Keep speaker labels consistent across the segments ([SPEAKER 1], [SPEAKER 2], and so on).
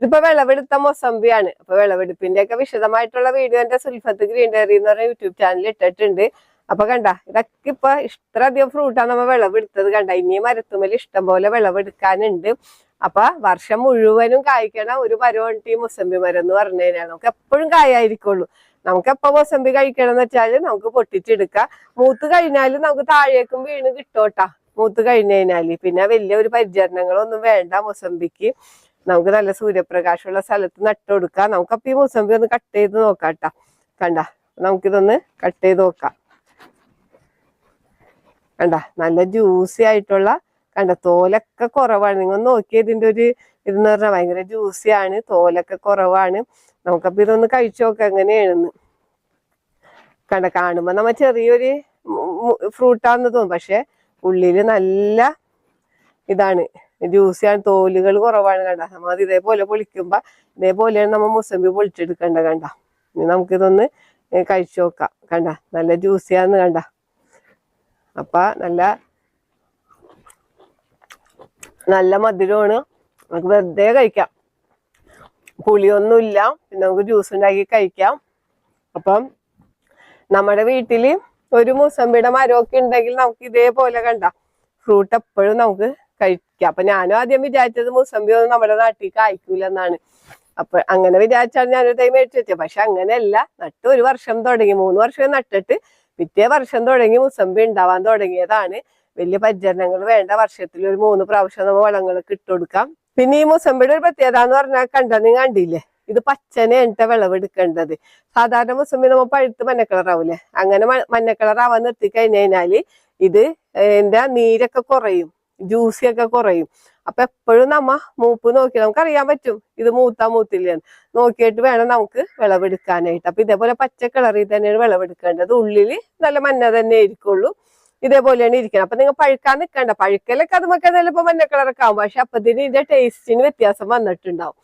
[SPEAKER 1] ഇതിപ്പോ വിളവെടുത്ത മൊസംബിയാണ്. അപ്പൊ വിളവെടുപ്പിന്റെ ഒക്കെ വിശദമായിട്ടുള്ള വീഡിയോ എന്റെ സുൽഫത്ത് ഗ്രീൻ ഡയറി എന്ന് പറഞ്ഞ യൂട്യൂബ് ചാനലിൽ ഇട്ടിട്ടുണ്ട്. അപ്പൊ കണ്ട ഇതൊക്കെ ഇപ്പൊ ഇത്ര അധികം ഫ്രൂട്ടാണ് നമ്മൾ വിളവെടുത്തത് കണ്ട. ഇനിയും മരത്തുമ്മൽ ഇഷ്ടം പോലെ വിളവെടുക്കാനുണ്ട്. അപ്പൊ വർഷം മുഴുവനും കായ്ക്കണ ഒരു മരമുണ്ട് ഈ മരം എന്ന് പറഞ്ഞു കഴിഞ്ഞാൽ നമുക്ക് എപ്പോഴും കായായിരിക്കുള്ളൂ. നമുക്ക് എപ്പോ മൊസമ്പി കഴിക്കണം എന്ന് വെച്ചാൽ നമുക്ക് പൊട്ടിച്ചെടുക്കാം. മൂത്ത് കഴിഞ്ഞാൽ നമുക്ക് താഴേക്കും വീണ് കിട്ടോട്ടാ. മൂത്ത് കഴിഞ്ഞു കഴിഞ്ഞാൽ പിന്നെ വലിയ ഒരു പരിചരണങ്ങളൊന്നും വേണ്ട മുസമ്പിക്ക് നമുക്ക് നല്ല സൂര്യപ്രകാശമുള്ള സ്ഥലത്ത് നട്ടുകൊടുക്കാം. നമുക്ക് അപ്പൊ ഈ മുസമ്പി ഒന്ന് കട്ട് ചെയ്ത് നോക്കാം കേട്ടോ കണ്ട നമുക്കിതൊന്ന് കട്ട് ചെയ്ത് നോക്കാം. കണ്ട നല്ല ജ്യൂസി ആയിട്ടുള്ള കണ്ട തോലൊക്കെ കുറവാണ്. നിങ്ങൾ നോക്കിയ ഇതിന്റെ ഒരു ഇതെന്ന് പറഞ്ഞാൽ ഭയങ്കര ആണ്. തോലൊക്കെ കുറവാണ്. നമുക്കപ്പോ ഇതൊന്ന് കഴിച്ചു നോക്കാം എങ്ങനെയാണെന്ന്. കണ്ട കാണുമ്പോ നമ്മ ചെറിയൊരു ഫ്രൂട്ടാന്ന് തോന്നും. പക്ഷെ ഉള്ളിൽ നല്ല ഇതാണ്. ജ്യൂസിയാണ് തോലുകൾ കുറവാണ് കണ്ട. നമ്മൾ അത് ഇതേപോലെ പൊളിക്കുമ്പോ ഇതേപോലെയാണ് നമ്മൾ മുസമ്പി പൊളിച്ചെടുക്കണ്ട കണ്ട. ഇനി നമുക്കിതൊന്ന് കഴിച്ചു നോക്കാം കണ്ട. നല്ല ജ്യൂസിയാന്ന് കണ്ട. അപ്പ നല്ല നല്ല മധുരമാണ്. നമുക്ക് വെറുതെ കഴിക്കാം. പുളിയൊന്നുമില്ല. പിന്നെ നമുക്ക് ജ്യൂസ് ഉണ്ടാക്കി കഴിക്കാം. അപ്പം നമ്മുടെ വീട്ടിൽ ഒരു മുസമ്പിയുടെ മരമൊക്കെ ഉണ്ടെങ്കിൽ നമുക്ക് ഇതേപോലെ കണ്ട. ഫ്രൂട്ട് എപ്പോഴും നമുക്ക് കഴിക്കാം. അപ്പൊ ഞാനും ആദ്യം വിചാരിച്ചത് മുസമ്പി ഒന്നും നമ്മുടെ നാട്ടിൽ കായ്ക്കൂലെന്നാണ് അപ്പൊ അങ്ങനെ വിചാരിച്ചാണ് ഞാനൊരു തൈ മേടിച്ചു വെച്ചത് പക്ഷെ അങ്ങനെയല്ല. നട്ട് ഒരു വർഷം തുടങ്ങി. മൂന്ന് വർഷം നട്ടിട്ട് പിറ്റേ വർഷം തുടങ്ങി മുസമ്പി ഉണ്ടാവാൻ തുടങ്ങിയതാണ്. വലിയ പരിചരണങ്ങൾ വേണ്ട. വർഷത്തിൽ ഒരു മൂന്ന് പ്രാവശ്യം നമ്മൾ വളങ്ങളൊക്കെ ഇട്ട് കൊടുക്കാം പിന്നെ ഈ മുസമ്പിയുടെ ഒരു പ്രത്യേകത എന്ന് പറഞ്ഞാൽ കണ്ട? നീ കണ്ടില്ലേ? ഇത് പച്ചനെ എണ്ണ വിളവെടുക്കേണ്ടത് സാധാരണ മുസമ്പി നമ്മൾ പഴുത്ത് മഞ്ഞ കളറാവൂലേ? അങ്ങനെ മഞ്ഞക്കളറാവാൻ മഞ്ഞ കളറാവാൻ നിർത്തി കഴിഞ്ഞു കഴിഞ്ഞാൽ ഇത് എന്റെ നീരൊക്കെ കുറയും. ജ്യൂസി ഒക്കെ കുറയും. അപ്പൊ എപ്പോഴും നമ്മ മൂപ്പ് നോക്കി നമുക്ക് അറിയാൻ പറ്റും ഇത് മൂത്താ മൂത്തില്ലെന്ന്. നോക്കിയിട്ട് വേണം നമുക്ക് വിളവെടുക്കാനായിട്ട്. അപ്പൊ ഇതേപോലെ പച്ച കളറിൽ തന്നെയാണ് വിളവെടുക്കേണ്ടത്. ഉള്ളിൽ നല്ല മഞ്ഞ തന്നെ ആയിരിക്കുള്ളൂ. ഇതേപോലെയാണ് ഇരിക്കണം അപ്പൊ നിങ്ങൾ പഴുക്കാൻ നിൽക്കണ്ട പഴുക്കലൊക്കെ അത് മൊക്കെ ചിലപ്പോൾ മഞ്ഞ കളറൊക്കെ ആവും. പക്ഷെ അപ്പത്തിന് ഇതിന്റെ ടേസ്റ്റിന് വ്യത്യാസം വന്നിട്ടുണ്ടാവും.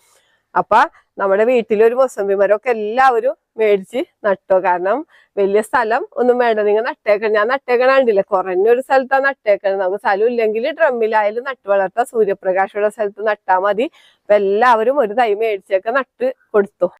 [SPEAKER 1] അപ്പൊ നമ്മുടെ വീട്ടിലൊരു മൊസമ്പി മരമൊക്കെ എല്ലാവരും മേടിച്ച് നട്ടോ. കാരണം വലിയ സ്ഥലം ഒന്നും വേണ്ട. നിങ്ങൾ നട്ടേക്കണം ഞാൻ നട്ടേക്കണ കണ്ടില്ലേ? കുറഞ്ഞൊരു സ്ഥലത്താണ് നട്ടേക്കണം നമുക്ക് സ്ഥലം ഇല്ലെങ്കിൽ ഡ്രമ്മിലായാലും നട്ട് വളർത്താം. സൂര്യപ്രകാശമുള്ള സ്ഥലത്ത് നട്ടാൽ മതി. എല്ലാവരും ഒരു തൈ മേടിച്ചൊക്കെ നട്ട് കൊടുത്തു.